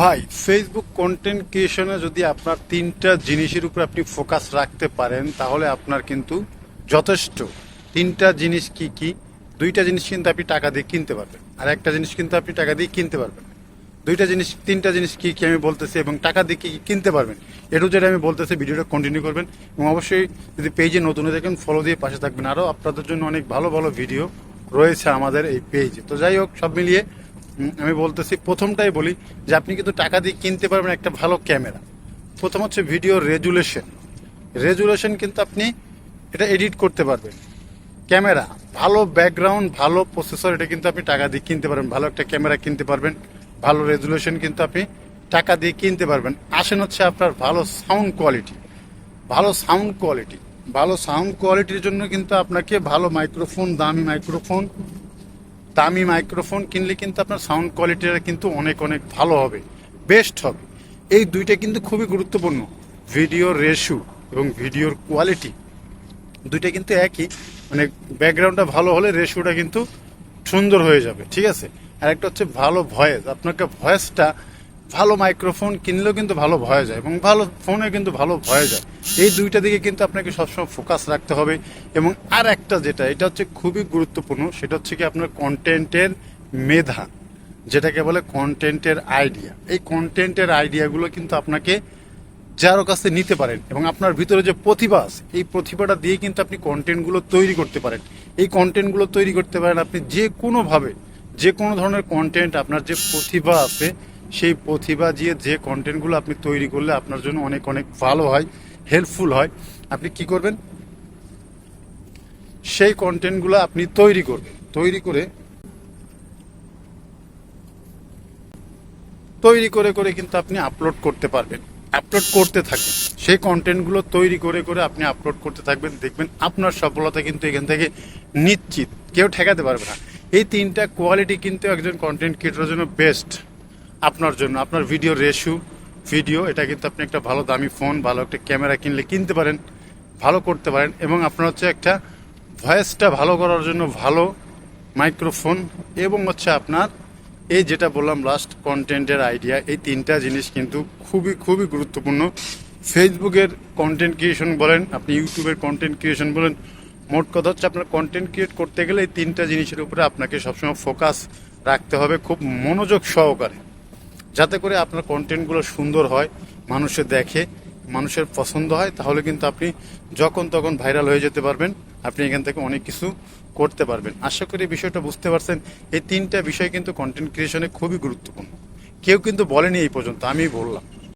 ভাই Facebook content ক্রিয়েশনে যদি আপনার তিনটা জিনিসের উপর আপনি ফোকাস রাখতে পারেন, তাহলে আপনার কিন্তু যথেষ্ট। তিনটা জিনিস কি কি? দুইটা জিনিস কিন্তু আপনি টাকা দিয়ে কিনতে পারবেন। আর একটা জিনিস কিন্তু আপনি টাকা দিয়ে কিনতে পারবেন। দুইটা জিনিস, তিনটা জিনিস কি কি আমি বলতেছি এবং টাকা দিয়ে কি কিনতে পারবেন এটু যেটা আমি বলতেছি, ভিডিওটা কন্টিনিউ করবেন এবং অবশ্যই যদি পেজে নতুন হয়ে থাকেন ফলো দিয়ে পাশে থাকবেন। আরও আপনাদের জন্য অনেক ভালো ভালো ভিডিও রয়েছে আমাদের এই পেজে তো যাই হোক, সব মিলিয়ে আমি বলতেছি, প্রথমটাই বলি যে আপনি কিন্তু টাকা দিয়ে কিনতে পারবেন একটা ভালো ক্যামেরা। প্রথম হচ্ছে ভিডিও রেজুলেশন রেজুলেশন কিন্তু আপনি এটা এডিট করতে পারবেন। ক্যামেরা, ভালো ব্যাকগ্রাউন্ড ভালো প্রসেসর এটা কিন্তু আপনি টাকা দিয়ে কিনতে পারবেন। ভালো একটা ক্যামেরা কিনতে পারবেন। ভালো রেজুলেশন কিন্তু আপনি টাকা দিয়ে কিনতে পারবেন। আসেন হচ্ছে আপনার ভালো সাউন্ড কোয়ালিটি ভালো সাউন্ড কোয়ালিটি ভালো সাউন্ড কোয়ালিটির জন্য কিন্তু আপনাকে ভালো মাইক্রোফোন দামি মাইক্রোফোন দামি মাইক্রোফোন কিনলে কিন্তু আপনার সাউন্ড কোয়ালিটিটা কিন্তু অনেক অনেক ভালো হবে বেস্ট হবে। এই দুইটা কিন্তু খুবই গুরুত্বপূর্ণ ভিডিওর রেশু এবং ভিডিওর কোয়ালিটি দুইটা কিন্তু একই মানে ব্যাকগ্রাউন্ডটা ভালো হলে রেশুটা কিন্তু সুন্দর হয়ে যাবে, ঠিক আছে? আর একটা হচ্ছে ভালো ভয়েস আপনাকে ভয়েসটা ভালো মাইক্রোফোন কিনলেও কিন্তু ভালো ভয়ে যায় এবং ভালো ফোনে কিন্তু ভালো ভয়ে যায়। এই দুইটা দিকে কিন্তু আপনাকে সবসময় ফোকাস রাখতে হবে এবং আর একটা যেটা, এটা হচ্ছে খুবই গুরুত্বপূর্ণ, সেটা হচ্ছে কি আপনার কন্টেন্টের মেধা, যেটাকে বলে কন্টেন্টের আইডিয়া এই কন্টেন্টের আইডিয়াগুলো কিন্তু আপনাকে যারও কাছে নিতে পারেন এবং আপনার ভিতরে যে প্রতিভা আছে, এই প্রতিভাটা দিয়ে কিন্তু আপনি কন্টেন্টগুলো তৈরি করতে পারেন। এই কন্টেন্টগুলো তৈরি করতে পারেন আপনি যে কোনোভাবে যে কোনো ধরনের কন্টেন্ট আপনার যে প্রতিভা আছে সেই প্রতিভা দিয়ে যে কন্টেন্টগুলো আপনি তৈরি করলে আপনার জন্য অনেক অনেক ভালো হয় হেল্পফুল হয়, আপনি কি করবেন? সেই কন্টেন্টগুলো আপনি তৈরি করবেন। তৈরি করে তৈরি করে করে কিন্তু আপনি আপলোড করতে পারবেন। আপলোড করতে থাকবেন। সেই কন্টেন্টগুলো তৈরি করে করে আপনি আপলোড করতে থাকবেন, দেখবেন আপনার সফলতা কিন্তু এখান থেকে নিশ্চিত। কেউ ঠেকাতে পারবে না। এই তিনটা কোয়ালিটি কিন্তু একজন কন্টেন্ট ক্রিয়েটরের জন্য বেস্ট আপনার জন্য, আপনার ভিডিও রেশু ভিডিও এটা কিন্তু আপনি একটা ভালো দামি ফোন ভালো একটা ক্যামেরা কিনলে কিনতে পারেন, ভালো করতে পারেন, এবং আপনার হচ্ছে একটা ভয়েসটা ভালো করার জন্য ভালো মাইক্রোফোন এবং হচ্ছে আপনার এই যেটা বললাম লাস্ট কন্টেন্টের আইডিয়া এই তিনটা জিনিস কিন্তু খুবই খুবই গুরুত্বপূর্ণ। ফেসবুকের কন্টেন্ট ক্রিয়েশন বলেন, আপনি ইউটিউবের কন্টেন্ট ক্রিয়েশন বলেন, মোট কথা হচ্ছে আপনার কন্টেন্ট ক্রিয়েট করতে গেলে এই তিনটা জিনিসের উপরে আপনাকে সবসময় ফোকাস রাখতে হবে, খুব মনোযোগ সহকারে। যাতে করে আপনার কন্টেন্টগুলো সুন্দর হয়, মানুষে দেখে, মানুষের পছন্দ হয়, তাহলে কিন্তু আপনি যখন তখন ভাইরাল হয়ে যেতে পারবেন, আপনি এখান থেকে অনেক কিছু করতে পারবেন। আশা করি বিষয়টা বুঝতে পারছেন, এই তিনটা বিষয় কিন্তু কন্টেন্ট ক্রিয়েশনে খুবই গুরুত্বপূর্ণ। কেউ কিন্তু বলেনি এই পর্যন্ত আমি বললাম।